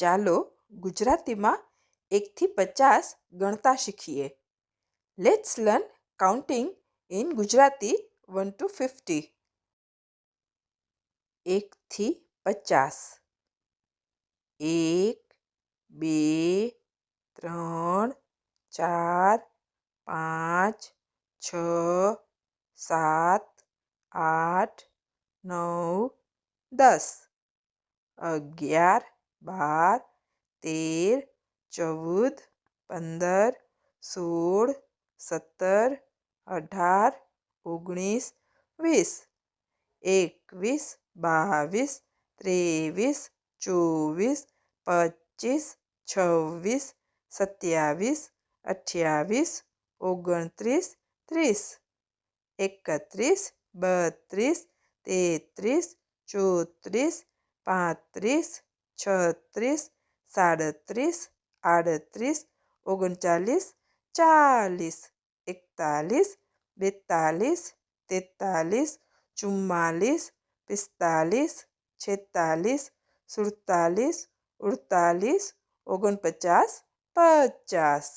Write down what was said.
ચાલો ગુજરાતીમાં એકથી પચાસ ગણતા શીખીએ let's learn counting in Gujarati one two fifty એકથી પચાસ એક બે ત્રણ ચાર પાંચ છ સાત આઠ નવ દસ અગિયાર બાર તેર ચૌદ પંદર સોળ સત્તર અઢાર ઓગણીસ વીસ એકવીસ બાવીસ ત્રેવીસ ચોવીસ પચીસ છવ્વીસ સત્યાવીસ અઠ્યાવીસ ઓગણત્રીસ ત્રીસ એકત્રીસ બત્રીસ તેત્રીસ ચોત્રીસ પાંત્રીસ છત્રીસ સાડત્રીસ આડત્રીસ ઓગણચાલીસ ચાલીસ એકતાલીસ બેતાલીસ તેતાલીસ ચુમ્માલીસ પિસ્તાલીસ છેતાલીસ સુડતાલીસ ઉડતાલીસ ઓગણપચાસ પચાસ